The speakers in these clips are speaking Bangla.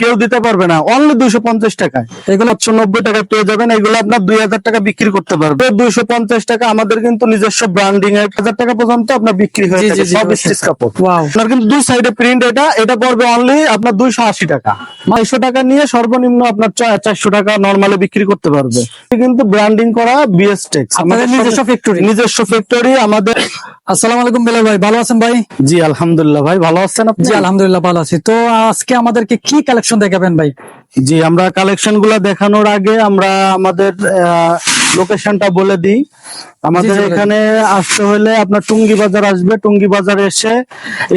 কেউ দিতে পারবে না। অনলি দুইশো পঞ্চাশ টাকায়। এগুলো একশো নব্বই টাকা পেয়ে যাবেন। এগুলো আপনার দুই হাজার টাকা বিক্রি করতে পারবে। দুইশো পঞ্চাশ টাকা আমাদের কিন্তু নিজস্ব ব্র্যান্ডিং এর হাজার টাকা পর্যন্ত আপনার বিক্রি হয়ে সব স্টিচ কাপড়। আপনার কিন্তু দুই সাইডে প্রিন্ট এটা। এটা পড়বে অনলি আপনার দুইশো আশি টাকা। নয়শো টাকা নিয়ে সর্বনিম্ন আপনার চারশো টাকা নর্মালি বিক্রি করতে পারবে। কিন্তু ব্র্যান্ডিং করা বিএস টেক্স আপনাদের নিজস্ব factory? নিজস্ব ফ্যাক্টরি আমাদের আসসালামু আলাইকুম বেলাল ভাই ভালো আছেন ভাই? জি আলহামদুলিল্লাহ ভাই ভালো আছেন আপনি? জি আলহামদুলিল্লাহ ভালো আছি। তো আজকে আমাদেরকে কি কালেকশন দেখাবেন ভাই? জি আমরা কালেকশনগুলা দেখানোর আগে আমরা আমাদের লোকেশনটা বলে দিই। আমাদের এখানে আসতে হলে আপনার টুঙ্গি বাজার আসবে। টুঙ্গি বাজার এসে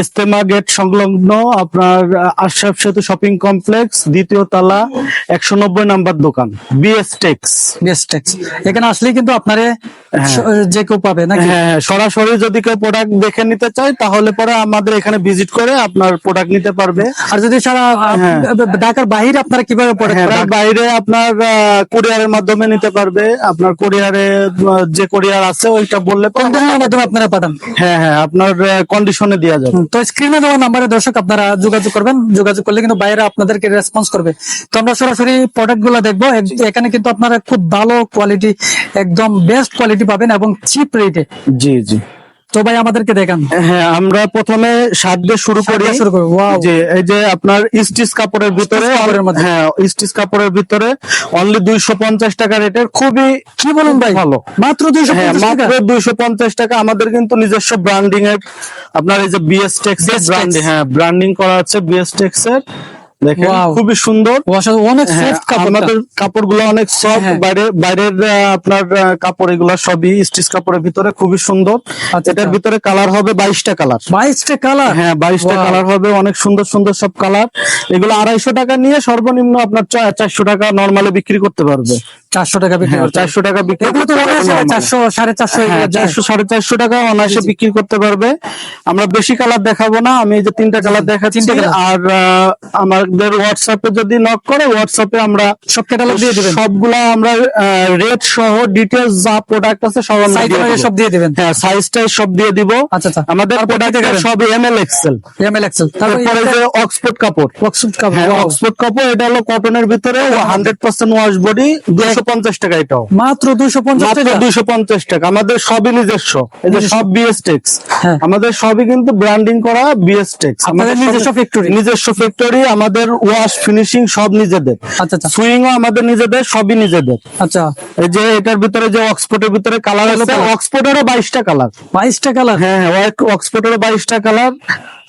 ইস্তেমা গেট সংলগ্ন আপনার আশরাফ সেতু শপিং কমপ্লেক্স দ্বিতীয় তলা একশো নব্বই নাম্বার দোকান বিএস টেক্স বেস্ট এখানে আসলেই কিন্তু আপনারে হ্যাঁ। যে কেউ পাবে নাকি? হ্যাঁ সরাসরি যদি কেউ প্রোডাক্ট দেখে নিতে চায় তাহলে পরে আমাদের এখানে ভিজিট করে আপনার প্রোডাক্ট নিতে পারবে। আর যদি সারা হ্যাঁ। ঢাকার বাহিরে আপনারা কীভাবে হ্যাঁ, বাইরে আপনার কুরিয়ারের মাধ্যমে নিতে পারবে। আপনার কুরিয়ারে যে কোরিয়ার আছে ওইটা বললে মাধ্যমে আপনারা পাঠান? হ্যাঁ হ্যাঁ আপনার কন্ডিশনে দেওয়া যাবে। তো স্ক্রিনে দেওয়া নাম্বারে দর্শক আপনারা যোগাযোগ করবেন। যোগাযোগ করলে কিন্তু বাইরে আপনাদেরকে রেসপন্স করবে। তো আমরা সরাসরি প্রোডাক্টগুলো দেখব এখানে কিন্তু আপনারা খুব ভালো কোয়ালিটি একদম বেস্ট কোয়ালিটি পাবেন এবং চিপ রেটে জি জি। তো ভাই আমাদেরকে দেখান। হ্যাঁ আমরা প্রথমে শার্ট দিয়ে শুরু করি। শুরু করি. যে এই যে আপনার স্টিচ কাপড়ের ভিতরে হ্যাঁ স্টিচ কাপড়ের ভিতরে অনলি দুইশো পঞ্চাশ টাকা রেটের খুবই কি বলুন ভাই? ভালো। মাত্র দুইশো হ্যাঁ টাকা? মাত্র দুইশো পঞ্চাশ টাকা। আমাদের কিন্তু নিজস্ব ব্র্যান্ডিং এর আপনার এই যে বিএস টেক্স ব্র্যান্ডিং হ্যাঁ ব্র্যান্ডিং করা আছে বিএস টেক্স এর। দেখেন খুবই সুন্দর। অনেক হ্যাঁ, সফট কাপড় আমাদের কাপড়গুলো অনেক সফট হ্যাঁ। বাইরে বাইরের আপনার কাপড় এগুলো সবই স্টিচ কাপড়ের ভিতরে খুবই সুন্দর। আচ্ছা, এটার আচ্ছা। ভিতরে কালার হবে বাইশটা কালার বাইশটা কালার হ্যাঁ বাইশটা কালার হবে অনেক সুন্দর সুন্দর সব কালার এগুলো আড়াইশো টাকা নিয়ে সর্বনিম্ন আপনার চারশো টাকা নর্মালে বিক্রি করতে পারবে। চারশো টাকা বিক্রি হ্যাঁ, চারশো টাকা বিক্রি করতে অনায়াসে পারবে normally। চারশো সাড়ে চারশো হ্যাঁ। চারশো সাড়ে চারশো টাকা অনায়াসে বিক্রি করতে পারবে। আমরা বেশি কালার দেখাবো না আমি যে তিনটা কালার দেখাচ্ছি। আর আমাদের হোয়াটসঅ্যাপে যদি নক করে হোয়াটসঅ্যাপে আমরা সব ক্যাটালগ দিয়ে দিবেন। সবগুলা আমরা রেট সহ ডিটেলস যা প্রোডাক্ট আছে সব সব দিয়ে দিবেন। হ্যাঁ সব দিয়ে দিব। আচ্ছা, আচ্ছা। আমাদের প্রোডাক্ট সব M L XL M L XL তারপরে যে অক্সফোর্ড কাপড়। হ্যাঁ অক্সফোর্ড কাপড় এটা হলো কটনের ভিতরে হান্ড্রেড পার্সেন্ট ওয়াশ বডি দুশো পঞ্চাশ টাকা এটাও। মাত্র দুইশো পঞ্চাশ মাত্র টাকা? দুইশো পঞ্চাশ টাকা। আমাদের সবই নিজস্ব। এই যে সব বিএস টেক্স হ্যাঁ। আমাদের সবই কিন্তু ব্র্যান্ডিং করা বিএস টেক্স আপনাদের নিজস্ব factory? নিজস্ব ফ্যাক্টরি আমাদের ওয়াশ ফিনিশিং সব নিজেদের। আচ্ছা আচ্ছা। সুইং ও আমাদের নিজেদের সবই নিজেদের। আচ্ছা। এই যে এটার ভিতরে যে অক্সফোর্ডের ভিতরে কালার আছে? অক্সফোর্ডেরও বাইশটা কালার বাইশটা কালার হ্যাঁ হ্যাঁ অক্সফোর্ডেরও বাইশটা কালার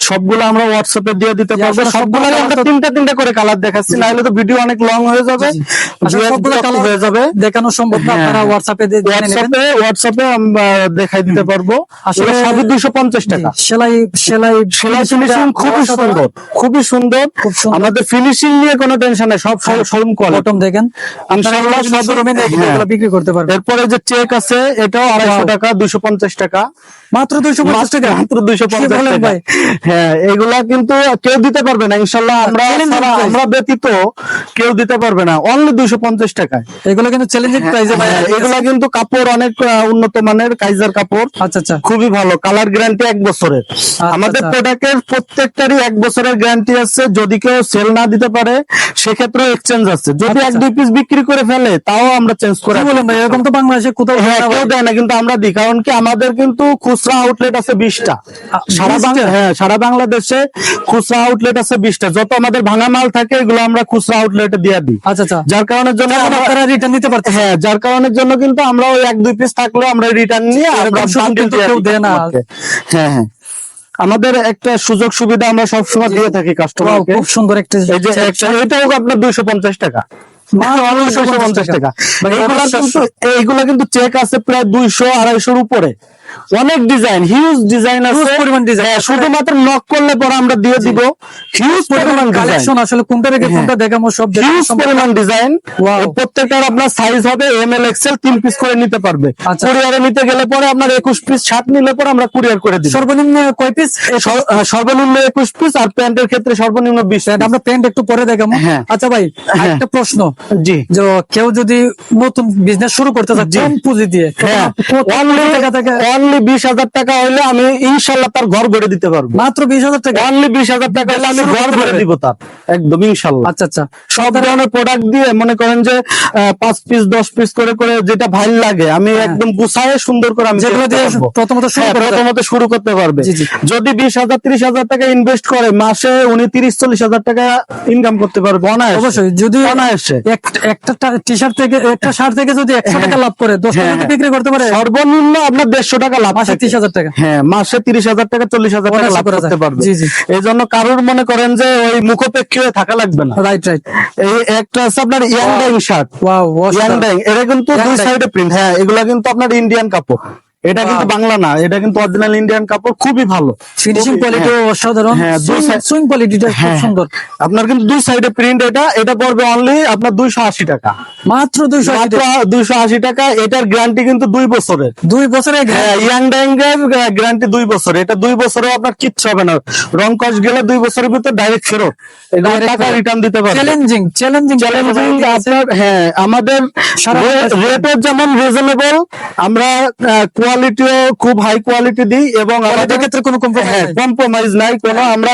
সবগুলো আমরা হোয়াটসঅ্যাপে দিয়ে দিতে পারব। সবগুলো আমরা তিনটা তিনটা করে কালার দেখাচ্ছি নাহলে তো ভিডিও অনেক লং হয়ে যাবে। আচ্ছা, সবগুলো কালার হয়ে যাবে। দেখানো সম্ভব না। আপনারা হোয়াটসঅ্যাপে দিয়ে হোয়াটসঅ্যাপে হোয়াটসঅ্যাপে আমরা দেখাই দিতে পারব। আসলে- সবই দুইশো পঞ্চাশ টাকা। সেলাই সেলাই সেলাই ফিনিশিং খুবই সুন্দর খুবই সুন্দর। খুব সুন্দর। আমাদের ফিনিশিং নিয়ে কোনো টেনশন নেই সব শোরুম কোয়ালিটি বটম দেখেন। ইনশাআল্লাহ সব- নিয়ে হ্যাঁ। এগুলো বিক্রি করতে পারবেন। এরপরে যে চেক আছে এটাও আড়াইশো Wow. টাকা দুইশো পঞ্চাশ টাকা। মাত্র দুইশো পঞ্চাশ টাকা। মাত্র দুইশো পঞ্চাশ টাকা। হ্যাঁ এগুলা কিন্তু কেউ দিতে পারবে না ইনশাল্লাহ আমরা ছাড়া- price। আমরা ব্যতীত কেউ দিতে পারবে না অনলি দুইশো পঞ্চাশ টাকায়। এগুলো কিন্তু চ্যালেঞ্জিং প্রাইসে হ্যাঁ, এগুলা কিন্তু কাপড় অনেক উন্নত মানের কাইজার কাপড়। আচ্ছা আচ্ছা। খুবই ভালো কালার গ্যারান্টি এক বছরের। আমাদের আচ্ছা। প্রোডাক্টের প্রত্যেকটারই এক বছরের গ্যারান্টি আছে। যদি কেউ সেল না দিতে পারে সেক্ষেত্রে এক্সচেঞ্জ আছে। যদি এক আচ্ছা। দুই পিস বিক্রি করে ফেলে তাও আমরা চেঞ্জ করে বলেন ভাই? এরকম তো বাংলাদেশে কোথাও হয় হ্যাঁ। দেয় না কিন্তু আমরা দিই। কারণ কি আমাদের কিন্তু খুচরা আউটলেট আছে বিশটা। সারা বাংলা হ্যাঁ সারা বাংলাদেশে খুচরা আউটলেট আছে বিশটা। যত আমাদের ভাঙা মাল থাকে এগুলো আমরা খুচরা আউটলেটে দিয়ে দিই। আচ্ছা আচ্ছা। যার কারণের জন্য আপনারা রিটার্ন নিতে পারতেন হ্যাঁ যার কারণের জন্য কিন্তু আমরা ওই এক দুই পিস থাকলে আমরা রিটার্ন নিয়ে আমরা এরকম সুযোগ bundle কিন্তু কেউ দেয় না। হ্যাঁ হ্যাঁ। আমাদের একটা সুযোগ সুবিধা আমরা সবসময় দিয়ে থাকি কাস্টমার খুব সুন্দর একটা এই যে একটা- এটাও আপনার দুইশো পঞ্চাশ টাকা। টাকা। মানে এইগুলা কিন্তু চেক আছে প্রায় দুইশো আড়াইশোর উপরে। অনেক ডিজাইন হিউজ ডিজাইন আছে। পরিমাণ design। হ্যাঁ, শুধুমাত্র নক করলে পরে আমরা দিয়ে দিব। হিউজ পরিমাণ কালেকশন আসলে কোনটা রেখে কোনটা দেখাবো সব হিউজ পরিমাণ ডিজাইন. প্রত্যেকটার আপনার সাইজ হবে এম এল এক্সেল তিন পিস করে নিতে পারবে। আচ্ছা। কুরিয়ারে নিতে গেলে পরে আপনার একুশ পিস শার্ট নিলে পরে আমরা কুরিয়ার করে দিব। সর্বনিম্ন কয় পিস সর্বনিম্ন একুশ পিস আর প্যান্টের ক্ষেত্রে সর্বনিম্ন বিশ আমরা প্যান্ট একটু পরে দেখাবো। হ্যাঁ। আচ্ছা ভাই একটা প্রশ্ন। জি। যে কেউ যদি নতুন বিজনেস শুরু করতে চায়। কম পুঁজি দিয়ে? হ্যাঁ। কত টাকা থেকে অনলি বিশ হাজার টাকা হইলে আমি ইনশাল্লাহ তার ঘর গড়ে দিতে পারব। মাত্র বিশ হাজার টাকা? অনলি বিশ হাজার টাকা হলে আমি ঘর গড়ে দিব তার। একদম ইনশাল্লাহ আচ্ছা আচ্ছা। সব ধরনের প্রোডাক্ট দিয়ে মনে করেন যে পাঁচ পিস দশ পিস করে করে যেটা ভালো লাগে আমি একদম গুছায় সুন্দর করে আমি হ্যাঁ। প্রথমত হ্যাঁ। প্রথমত শুরু করতে পারবে। যদি বিশ হাজার ত্রিশ হাজার টাকা ইনভেস্ট করে মাসে উনি তিরিশ চল্লিশ হাজার টাকা ইনকাম করতে পারবে অনায়াসে। অবশ্যই যদি অনায়াসে। এক- একটা টি শার্ট থেকে একটা শার্ট থেকে যদি একশো টাকা লাভ করে দশ টাকা হ্যাঁ, হ্যাঁ। বিক্রি করতে পারে? সর্বনিম্ন আপনার দেড়শো টাকা লাভ মাসে তিরিশ হাজার টাকা। হ্যাঁ মাসে তিরিশ হাজার টাকা চল্লিশ হাজার টাকা লাভ করা করতে পারবে। এই জন্য কারোর মনে করেন যে ওই মুখোপেক্ষী হয়ে থাকা লাগবে না। রাইট রাইট এই একটা আছে আপনার yarn dyeing shirt. Wow yarn dyeing এটা কিন্তু দুই সাইডে প্রিন্ট হ্যাঁ এগুলা কিন্তু আপনার ইন্ডিয়ান কাপড়। এটা কিন্তু বাংলা না এটা কিন্তু অরিজিনাল ইন্ডিয়ান কাপড় খুবই ভালো। ফিনিশিং কোয়ালিটি হ্যাঁ। অসাধারণ। হ্যাঁ, দুই সুইং কোয়ালিটিটা খুব হ্যাঁ, সুন্দর। আপনার কিন্তু দুই সাইডে প্রিন্ট এটা এটা পড়বে অনলি আপনার দুইশো আশি টাকা। মাত্র দুইশো মাত্র দুইশো আশি টাকা এটার গ্যারান্টি কিন্তু দুই বছরের। দুই বছরে হ্যাঁ ইয়াং গ্যারান্টি দুই বছর। এটা দুই বছরে আপনার কিচ্ছু হবে না। রং কস গেলে দুই বছরের ভিতর ডাইরেক্ট ফেরত। টাকা রিটার্ন দিতে পারবে। চ্যালেঞ্জিং চ্যালেঞ্জিং চ্যালেঞ্জিং আপনার হ্যাঁ আমাদের। রেটও যেমন রিজনেবল আমরা কোয়ালিটিও খুব হাই কোয়ালিটি দিই এবং আমাদের ক্ষেত্রে কোনো compromise হ্যাঁ নাই। কম্প্রোমাইজ নাই কোনো আমরা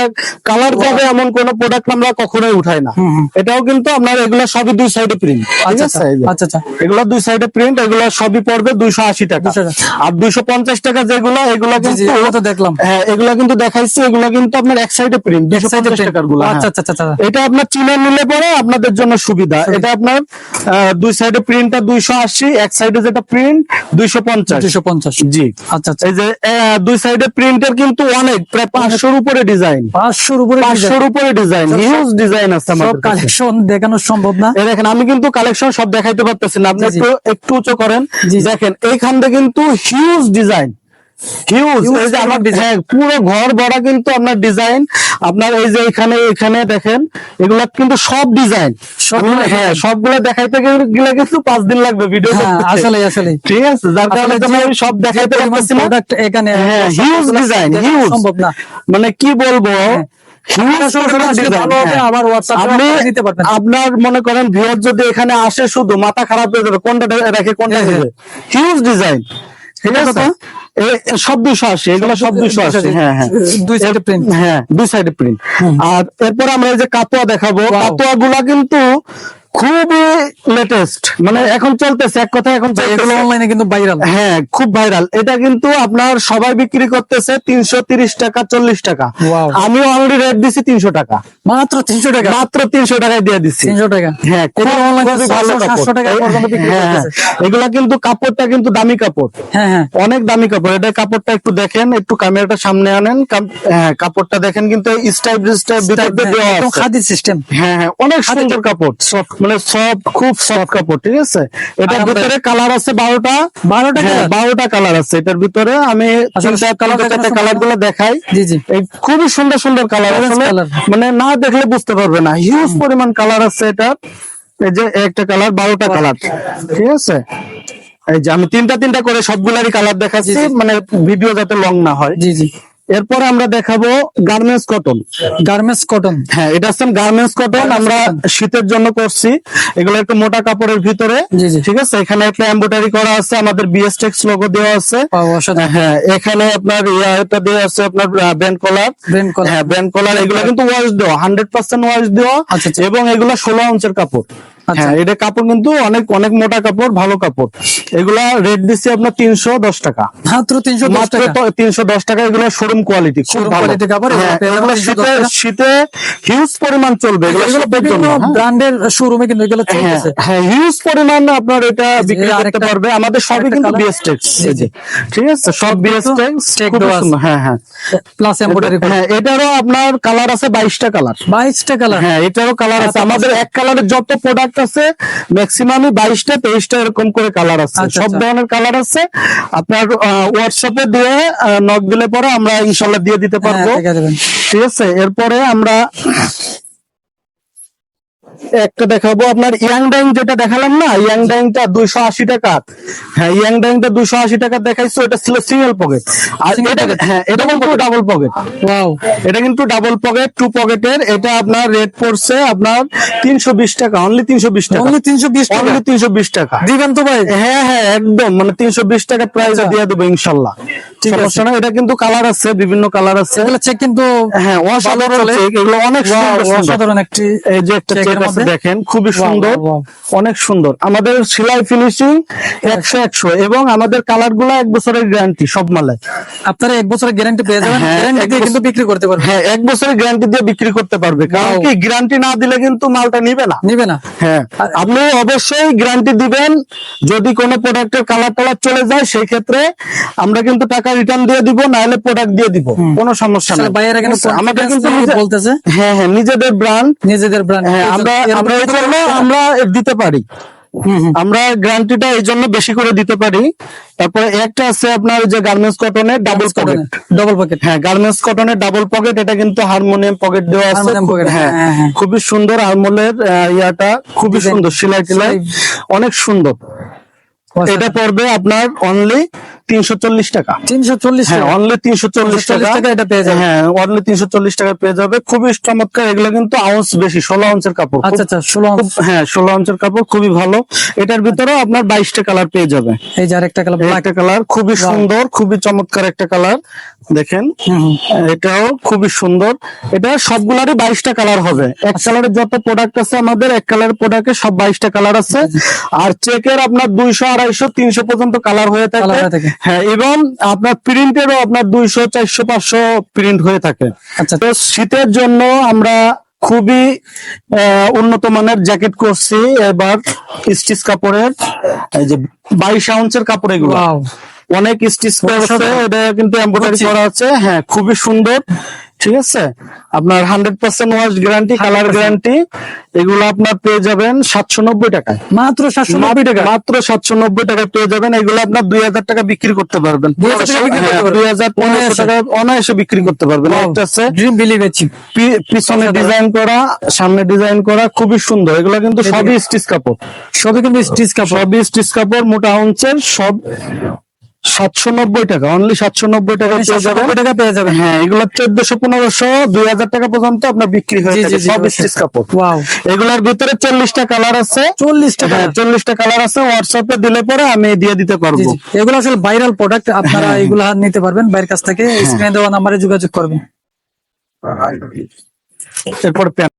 কালার যাবে এমন কোন প্রোডাক্ট আমরা কখনোই উঠাই না। এটাও কিন্তু আপনার এগুলো সবই দুই সাইডে প্রিন্ট আচ্ছা যে। আচ্ছা আচ্ছা এগুলো দুই সাইডে প্রিন্ট এগুলো সবই পড়বে দুইশো আশি টাকা। আর দুইশো পঞ্চাশ টাকা যেগুলো এগুলো কিন্তু দেখলাম। হ্যাঁ এগুলো কিন্তু দেখাইছি এগুলো কিন্তু আপনার এক সাইডে প্রিন্ট দুইশো পঞ্চাশ টাকারগুলো আচ্ছা, আচ্ছা, আচ্ছা, আচ্ছা। এটা আপনার চিনে নিলে পরে আপনাদের জন্য সুবিধা। এটা আপনার দুই সাইডে প্রিন্টটা দুইশো আশি এক সাইডে যেটা প্রিন্ট দুইশো পঞ্চাশ। দুইশো পঞ্চাশ। জি। আচ্ছা আচ্ছা। এই যে দুই সাইডে প্রিন্টের কিন্তু অনেক প্রায় পাঁচশোর উপরে ডিজাইন। পাঁচশোর উপরে পাঁচশোর উপরে ডিজাইন হিউজ ডিজাইন আছে আমাদের কালেকশন দেখানো সম্ভব না। দেখেন আমি কিন্তু কালেকশন সব দেখাইতে পারতেছি না। আপনি। একটু একটু উঁচু করেন। দেখেন এইখান এইখানটা কিন্তু হিউজ ডিজাইন হিউজ এই যে আমার। হ্যাঁ, পুরো ঘর ভরা কিন্তু আপনার ডিজাইন আপনার এই যে এখানে এখানে দেখেন এগুলা কিন্তু সব ডিজাইন হ্যাঁ সবগুলো দেখাইতে গেলে কিন্তু পাঁচ দিন লাগবে ভিডিও হ্যাঁ আসলে আসলে ঠিক আছে যার কারণে আমি সব দেখাইতে পারতেছি না। এখানে হ্যাঁ হিউজ ডিজাইন হিউজ সম্ভব না। মানে কি বলব? আপনারা হ্যাঁ। আপনি আপনারা মনে করেন ভিউয়ার যদি এখানে আসে শুধু মাথা খারাপ হয়ে যাবে কোনটা রেখে কোনটা হ্যাঁ, হিউজ ডিজাইন ঠিক আছে সব দুশো আশি এগুলো সব দুশো আশি। হ্যাঁ হ্যাঁ। দুই সাইডে প্রিন্ট হ্যাঁ দুই সাইডে প্রিন্ট আর এরপর আমরা এই যে কাতোয়া দেখাবো. কাতোয়া গুলা কিন্তু খুবই লেটেস্ট মানে এখন চলতেছে এক কথা এখন অনলাইনে কিন্তু ভাইরাল হ্যাঁ খুব ভাইরাল এটা কিন্তু আপনার সবাই বিক্রি করতেছে তিনশো টাকা চল্লিশ টাকা। আমি অলরেডি রেট দিছি তিনশো টাকা। মাত্র তিনশো টাকা? মাত্র তিনশো টাকায় দিয়ে দিচ্ছি তিনশো টাকা? হ্যাঁ খুব এটা online ভালো 700 কাপড়। 700 টাকা এই- পর্যন্ত বিক্রি হ্যাঁ, হ্যাঁ। এগুলা কিন্তু কাপড়টা কিন্তু দামি কাপড়। হ্যাঁ হ্যাঁ। অনেক দামি কাপড়। এটা কাপড়টা একটু দেখেন একটু ক্যামেরাটা সামনে আনেন। হ্যাঁ কাপড়টা দেখেন কিন্তু স্টাইপ স্টাইপ ভিতর দিয়ে দেওয়া আছে। খাদি সিস্টেম হ্যাঁ হ্যাঁ অনেক সুন্দর কাপড়। সফট মানে সফট খুব সফট কাপড় ঠিক আছে? এটার ভিতরে কালার আছে বারোটা। 12টা হ্যাঁ, বারোটা কালার আছে। এটার ভিতরে আমি কালারগুলো দেখাই। জি জি। এই খুবই সুন্দর সুন্দর কালার। মানে না দেখলে বুঝতে পারবে না। হিউজ পরিমাণ কালার আছে এটা এই যে একটা কালার বারোটা কালার ঠিক আছে? এই যে আমি তিনটা তিনটা করে সবগুলারই কালার দেখাচ্ছি। মানে ভিডিও যাতে লং না হয়। জি জি। এরপরে আমরা দেখাবো গার্মেন্টস কটন গার্মেন্টস কটন হ্যাঁ এটা হচ্ছে গার্মেন্টস কটন আমরা শীতের জন্য করছি। এগুলো একটু মোটা কাপড়ের ভিতরে। ঠিক আছে? এখানে একটা এমব্রয়ডারি করা আছে আমাদের বিএস টেক্স লোগো দেওয়া আছে। হ্যাঁ এখানে আপনার ইয়া দেওয়া আছে আপনার ব্যান্ড কলার Brand collar। হ্যাঁ ব্যান্ড কলার এগুলো কিন্তু ওয়াশ দেওয়া হান্ড্রেড পার্সেন্ট ওয়াশ দেওয়া। আচ্ছা, আচ্ছা। এবং এগুলো ষোলো ইঞ্চের কাপড়। হ্যাঁ এটা কাপড় কিন্তু অনেক অনেক মোটা কাপড় ভালো কাপড়। এগুলা রেট দিচ্ছি আপনার তিনশো দশ টাকা। মাত্র তিনশো দশ টাকা? তিনশো দশ টাকা এগুলো শোরুম কোয়ালিটি খুব quality কাপড়, হ্যাঁ, এগুলো এগুলো 310 শীতে শীতে হিউজ পরিমাণ চলবে এগুলো বিভিন্ন হ্যাঁ। ব্র্যান্ডের শোরুমে কিন্তু এগুলো হ্যাঁ হ্যাঁ হিউজ পরিমাণ আপনার এটা বিক্রি করতে পারবে। আমাদের সবই কিন্তু? বিএসটেক্স। ঠিক আছে? সব বিএসটেক্স। হ্যাঁ হ্যাঁ। প্লাস এমব্রয়ডারি হ্যাঁ এটারও আপনার কালার আছে বাইশটা কালার বাইশটা কালার হ্যাঁ এটারও কালার আছে। আমাদের এক কালারের যত প্রোডাক্ট আছে ম্যাক্সিমামই বাইশটা তেইশটা এরকম করে কালার আছে। আচ্ছা, সব আচ্ছা। ধরনের কালার আছে। আপনার হোয়াটসঅ্যাপে দিয়ে নক দিলে পরে আমরা ইনশাল্লাহ দিয়ে দিতে হ্যাঁ পারব। ঠিক আছে? এরপরে আমরা একটা দেখাবো আপনার ইয়াং ডাইং যেটা দেখালাম না ইয়াং ডাইংটা দুইশো আশি টাকা। হ্যাঁ ইয়াং ডাইংটা দুইশো আশি টাকা দেখাইছো এটা ছিল সিঙ্গেল পকেট আর এটা হ্যাঁ এটা কিন্তু ডাবল পকেট ওয়াও এটা কিন্তু ডাবল পকেট টু পকেটের এটা আপনার রেট পড়ছে আপনার তিনশো বিশ টাকা অনলি তিনশো বিশ টাকা। অনলি তিনশো বিশ টাকা? অনলি তিনশো বিশ টাকা। দিবেন তো ভাই? হ্যাঁ হ্যাঁ একদম। মানে তিনশো বিশ টাকা প্রাইস আচ্ছা। দিয়ে দেবো ইনশাল্লাহ। সমস্যা না এটা কিন্তু কালার আছে বিভিন্ন কালার আছে। চেক কিন্তু হ্যাঁ অসাধারণ চলে। এগুলো অনেক Wow, সুন্দর সুন্দর। অসাধারণ একটি এই যে একটা চেক আছে দেখেন খুবই সুন্দর wow, wow. অনেক সুন্দর। আমাদের সেলাই ফিনিশিং একশো একশো এবং আমাদের কালারগুলো এক বছরের গ্যারান্টি সব মালে। আপনারা এক বছরের গ্যারান্টি পেয়ে যাবেন হ্যাঁ, গ্যারান্টি কিন্তু বিক্রি করতে পারবেন। হ্যাঁ এক বছরের গ্যারান্টি দিয়ে বিক্রি করতে পারবে কারণ কি গ্যারান্টি না দিলে কিন্তু মালটা নিবে না। নিবে না। হ্যাঁ আপনি অবশ্যই গ্যারান্টি দিবেন যদি কোনো প্রোডাক্টের কালার টালার চলে যায় সেই ক্ষেত্রে আমরা কিন্তু টাকা রিটার্ন দিয়ে দিব নাহলে প্রোডাক্ট দিয়ে দিব। কোনো সমস্যা নেই। ভাইয়েরা কিন্তু আমাদের কিন্তু বলতেছে। হ্যাঁ হ্যাঁ নিজেদের ব্র্যান্ড নিজেদের ব্র্যান্ড হ্যাঁ আমরা আমরা এই জন্য আমরা দিতে পারি। আমরা গ্যারান্টিটা এই জন্য বেশি করে দিতে পারি। তারপরে একটা আছে আপনার ওই যে গার্মেন্টস কটনের ডাবল পকেট ডবল পকেট হ্যাঁ গার্মেন্টস কটনের ডাবল পকেট এটা কিন্তু হারমোনিয়াম পকেট দেওয়া আছে। হ্যাঁ হ্যাঁ, হ্যাঁ। খুবই সুন্দর আরমোলের ইয়াটা। খুবই সুন্দর সেলাই টেলাই অনেক সুন্দর। এটা পড়বে আপনার অনলি তিনশো চল্লিশ টাকা। তিনশো চল্লিশ হ্যাঁ অনলি তিনশো চল্লিশ টাকা। এটা পেয়ে যাবে। হ্যাঁ অনলি তিনশো চল্লিশ টাকা পেয়ে যাবে। খুবই চমৎকার এগুলো কিন্তু আউন্স বেশি ষোলো আউন্সের কাপড়। আচ্ছা আচ্ছা ষোলো হ্যাঁ ষোলো আউন্সের কাপড় খুবই ভালো। এটার ভিতরেও আপনার বাইশটা কালার পেয়ে যাবে। এই যে আরেকটা কালার একটা কালার খুবই সুন্দর খুবই চমৎকার একটা কালার। দেখেন এটাও খুবই সুন্দর। এটা সবগুলারই বাইশটা কালার হবে। এক কালারের যত প্রোডাক্ট আছে আমাদের এক কালারের প্রোডাক্টে সব বাইশটা কালার আছে। আর চেকের আপনার দুইশো আড়াইশো তিনশো পর্যন্ত কালার হয়ে থাকে। হয়ে এবং আপনার প্রিন্টেরও আপনার দুইশো চারশো পাঁচশো প্রিন্ট হয়ে থাকে। আচ্ছা। তো শীতের জন্য আমরা খুবই উন্নত মানের জ্যাকেট করছি এবার স্টিচ কাপড়ের। এই যে বাইশ আউন্সের কাপড় এগুলো। অনেক স্টিচ করা আছে এটা কিন্তু এমব্রয়ডারি করা আছে। হ্যাঁ খুবই সুন্দর। ঠিক আছে? আপনার hundred percent wash guarantee colour guarantee এগুলো আপনার পেয়ে যাবেন সাতশো নব্বই টাকায়। মাত্র সাতশো নব্বই টাকা মাত্র সাতশো নব্বই টাকা পেয়ে যাবেন এগুলো আপনার দুই হাজার টাকা বিক্রি করতে পারবেন। 2000 টাকা বিক্রি করতে পারবেন। দুই হাজার পনেরোশো। টাকা অনায়াসে বিক্রি করতে পারবেন। একটা আছে ড্রিম পিছনে ডিজাইন করা সামনে ডিজাইন করা খুবই সুন্দর। এগুলো কিন্তু সবই স্টিচ কাপড়। সবই কিন্তু স্টিচ কাপড়। সবই স্টিচ কাপড় মোটা আউন্সের সব সাতশো নব্বই টাকা অনলি সাতশো নব্বই টাকা পেয়ে যাবেন। টাকা পেয়ে যাবেন। হ্যাঁ এগুলো চোদ্দশো পনেরোশো দুই হাজার টাকা পর্যন্ত আপনার বিক্রি হয়ে সব স্টিচ কাপড়। এগুলোর ভিতরে চল্লিশটা কালার আছে। চল্লিশ টাকা হ্যাঁ চল্লিশটা কালার আছে। হোয়াটসঅ্যাপে দিলে পরে আমি দিয়ে দিতে পারব। এগুলো আসলে ভাইরাল প্রোডাক্ট আপনারা হ্যাঁ। এগুলা নিতে পারবেন। বাইরের কাছ থেকে স্ক্রিনে দেওয়া নাম্বারে যোগাযোগ করবেন। এরপর প্যান্ট